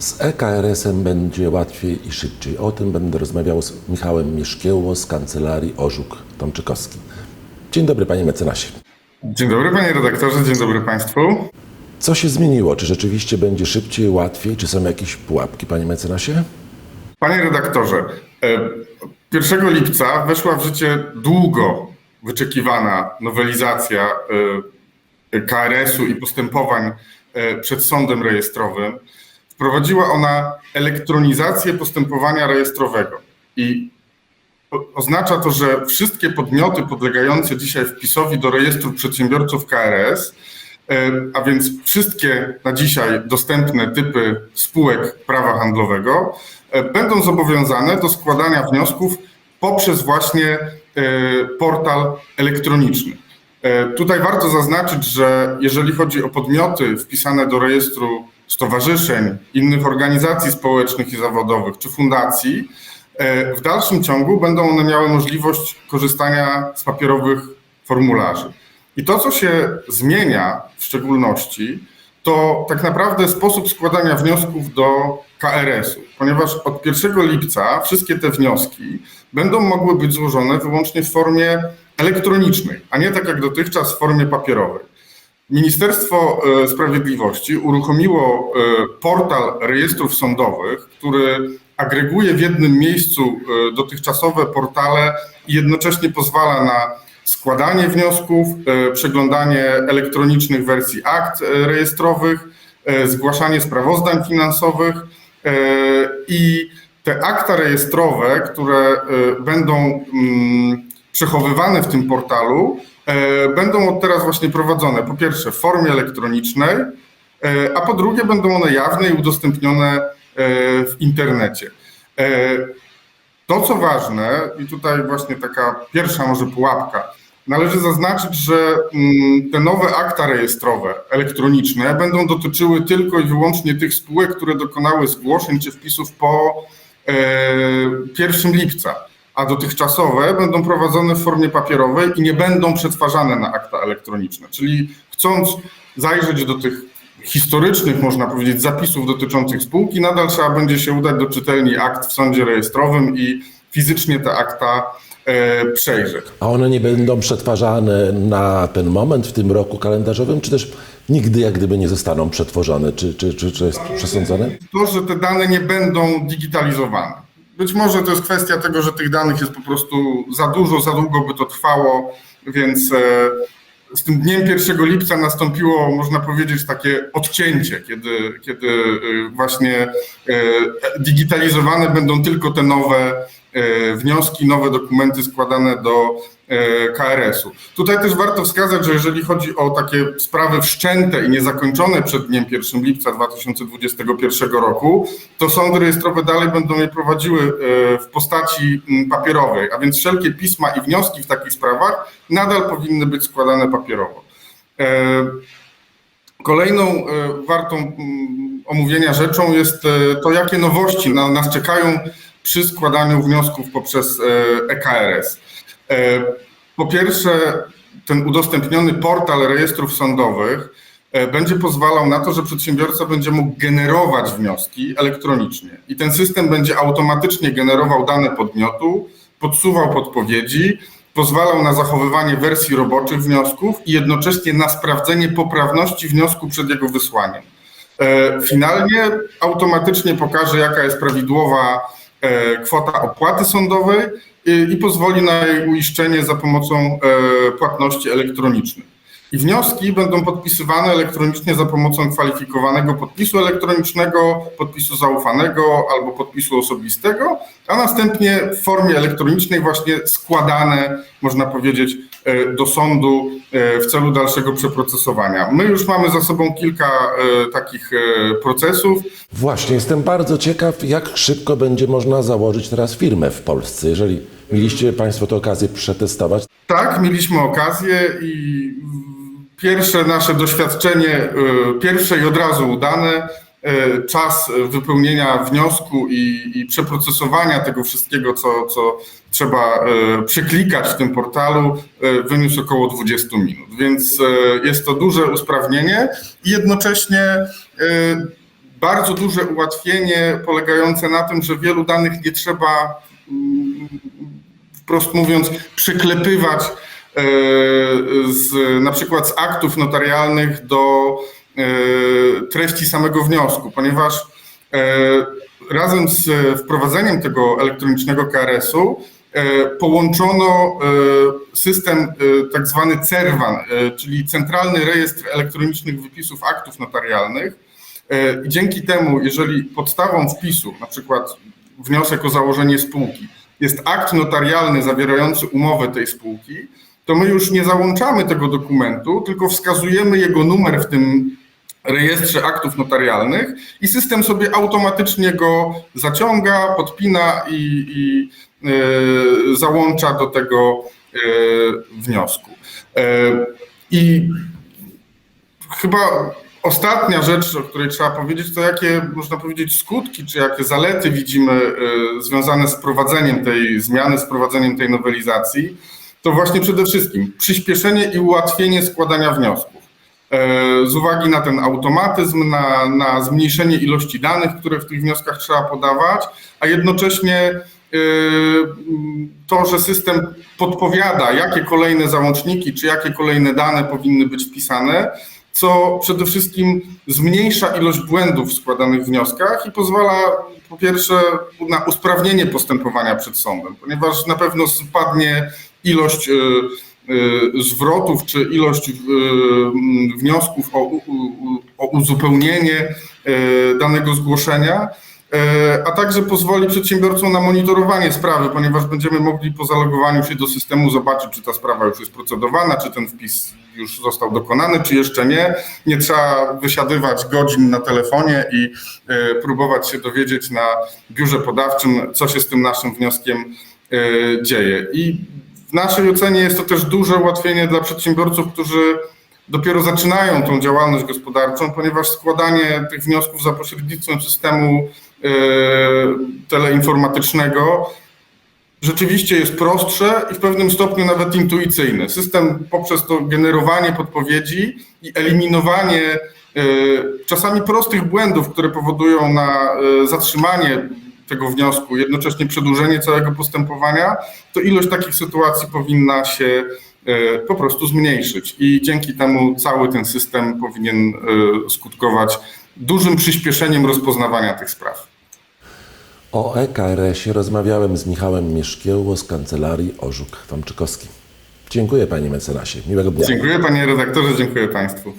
Z EKRS-em będzie łatwiej i szybciej. O tym będę rozmawiał z Michałem Mieszkieło z kancelarii Orzuk Tomczykowski. Dzień dobry panie mecenasie. Dzień dobry panie redaktorze, dzień dobry państwu. Co się zmieniło? Czy rzeczywiście będzie szybciej, łatwiej? Czy są jakieś pułapki panie mecenasie? Panie redaktorze, e, 1 lipca weszła w życie długo wyczekiwana nowelizacja e, KRS-u i postępowań e, przed sądem rejestrowym. Wprowadziła ona elektronizację postępowania rejestrowego i oznacza to, że wszystkie podmioty podlegające dzisiaj wpisowi do rejestru przedsiębiorców KRS, e, a więc wszystkie na dzisiaj dostępne typy spółek prawa handlowego, e, będą zobowiązane do składania wniosków poprzez właśnie e, portal elektroniczny. Tutaj warto zaznaczyć, że jeżeli chodzi o podmioty wpisane do rejestru stowarzyszeń, innych organizacji społecznych i zawodowych czy fundacji, e, w dalszym ciągu będą one miały możliwość korzystania z papierowych formularzy. I to, co się zmienia w szczególności, to tak naprawdę sposób składania wniosków do KRS-u, ponieważ od 1 lipca wszystkie te wnioski będą mogły być złożone wyłącznie w formie elektronicznej, a nie tak jak dotychczas w formie papierowej. Ministerstwo e, Sprawiedliwości uruchomiło e, portal rejestrów sądowych, który agreguje w jednym miejscu e, dotychczasowe portale i jednocześnie pozwala na składanie wniosków, przeglądanie elektronicznych wersji akt rejestrowych, zgłaszanie sprawozdań finansowych i te akta rejestrowe, które będą mm, przechowywane w tym portalu, będą od teraz właśnie prowadzone po pierwsze w formie elektronicznej, e, a po drugie będą one jawne i udostępnione e, w internecie. E, To, co ważne, i tutaj właśnie taka pierwsza może pułapka, należy zaznaczyć, że mm, te nowe akta rejestrowe elektroniczne będą dotyczyły tylko i wyłącznie tych spółek, które dokonały zgłoszeń czy wpisów po e, 1 lipca, a dotychczasowe będą prowadzone w formie papierowej i nie będą przetwarzane na akta elektroniczne. Czyli chcąc zajrzeć do tych historycznych, można powiedzieć, zapisów dotyczących spółki, nadal trzeba będzie się udać do czytelni akt w sądzie rejestrowym i fizycznie te akta e, przejrzeć. A one nie będą przetwarzane na ten moment w tym roku kalendarzowym, czy też nigdy jak gdyby nie zostaną przetworzone? Czy, czy, czy, czy jest przesądzone? To, że te dane nie będą digitalizowane. Być może to jest kwestia tego, że tych danych jest po prostu za dużo, za długo by to trwało, więc e, z tym dniem 1 lipca nastąpiło, można powiedzieć, takie odcięcie, kiedy, kiedy e, właśnie e, digitalizowane będą tylko te nowe wnioski, nowe dokumenty składane do KRS-u. Tutaj też warto wskazać, że jeżeli chodzi o takie sprawy wszczęte i niezakończone przed dniem 1 lipca 2021 roku, to sądy rejestrowe dalej będą je prowadziły e, w postaci m, papierowej, a więc wszelkie pisma i wnioski w takich sprawach nadal powinny być składane papierowo. E, Kolejną e, wartą mm, omówienia rzeczą jest e, to, jakie nowości na nas czekają przy składaniu wniosków poprzez e, EKRS. E, Po pierwsze, ten udostępniony portal rejestrów sądowych e, będzie pozwalał na to, że przedsiębiorca będzie mógł generować wnioski elektronicznie i ten system będzie automatycznie generował dane podmiotu, podsuwał podpowiedzi, pozwalał na zachowywanie wersji roboczych wniosków i jednocześnie na sprawdzenie poprawności wniosku przed jego wysłaniem. E, Finalnie automatycznie pokaże, jaka jest prawidłowa kwota opłaty sądowej i, pozwoli na jej uiszczenie za pomocą e, płatności elektronicznych. I wnioski będą podpisywane elektronicznie za pomocą kwalifikowanego podpisu elektronicznego, podpisu zaufanego albo podpisu osobistego, a następnie w formie elektronicznej właśnie składane, można powiedzieć, e, do sądu e, w celu dalszego przeprocesowania. My już mamy za sobą kilka takich procesów. Właśnie, jestem bardzo ciekaw, jak szybko będzie można założyć teraz firmę w Polsce. Jeżeli mieliście Państwo tę okazję przetestować, Tak, mieliśmy okazję i pierwsze nasze doświadczenie, e, pierwsze i od razu udane, e, czas wypełnienia wniosku i, i przeprocesowania tego wszystkiego, co, co trzeba e, przeklikać w tym portalu, wyniósł około 20 minut. Więc jest to duże usprawnienie i jednocześnie bardzo duże ułatwienie polegające na tym, że wielu danych nie trzeba, mm, wprost mówiąc, przyklepywać e, z, na przykład z aktów notarialnych do e, treści samego wniosku, ponieważ e, razem z wprowadzeniem tego elektronicznego KRS-u połączono system tak zwany CERWAN, czyli Centralny Rejestr Elektronicznych Wypisów Aktów Notarialnych. Dzięki temu, jeżeli podstawą wpisu, na przykład wniosek o założenie spółki, jest akt notarialny zawierający umowę tej spółki, to my już nie załączamy tego dokumentu, tylko wskazujemy jego numer w tym rejestrze aktów notarialnych i system sobie automatycznie go zaciąga, podpina i, i e, załącza do tego e, wniosku. E, I chyba ostatnia rzecz, o której trzeba powiedzieć, to jakie, można powiedzieć, skutki, czy jakie zalety widzimy e, związane z prowadzeniem tej zmiany, z prowadzeniem tej nowelizacji, to właśnie przede wszystkim przyspieszenie i ułatwienie składania wniosków. E, Z uwagi na ten automatyzm, na, na zmniejszenie ilości danych, które w tych wnioskach trzeba podawać, a jednocześnie e, to, że system podpowiada, jakie kolejne załączniki czy jakie kolejne dane powinny być wpisane, co przede wszystkim zmniejsza ilość błędów w składanych wnioskach i pozwala po pierwsze na usprawnienie postępowania przed sądem, ponieważ na pewno spadnie ilość y, y, zwrotów czy ilość y, wniosków o, o uzupełnienie danego zgłoszenia, a także pozwoli przedsiębiorcom na monitorowanie sprawy, ponieważ będziemy mogli po zalogowaniu się do systemu zobaczyć, czy ta sprawa już jest procedowana, czy ten wpis już został dokonany, czy jeszcze nie. Nie trzeba wysiadywać godzin na telefonie i y, próbować się dowiedzieć na biurze podawczym, co się z tym naszym wnioskiem y, dzieje. I w naszej ocenie jest to też duże ułatwienie dla przedsiębiorców, którzy dopiero zaczynają tą działalność gospodarczą, ponieważ składanie tych wniosków za pośrednictwem systemu y, teleinformatycznego rzeczywiście jest prostsze i w pewnym stopniu nawet intuicyjne. System poprzez to generowanie podpowiedzi i eliminowanie y, czasami prostych błędów, które powodują na y, zatrzymanie tego wniosku, jednocześnie przedłużenie całego postępowania, to ilość takich sytuacji powinna się y, po prostu zmniejszyć i dzięki temu cały ten system powinien skutkować dużym przyspieszeniem rozpoznawania tych spraw. O EKRS-ie rozmawiałem z Michałem Mieszkieło z kancelarii Orzuk Tomczykowski. Dziękuję panie mecenasie. Miłego dnia. Dziękuję panie redaktorze, dziękuję państwu.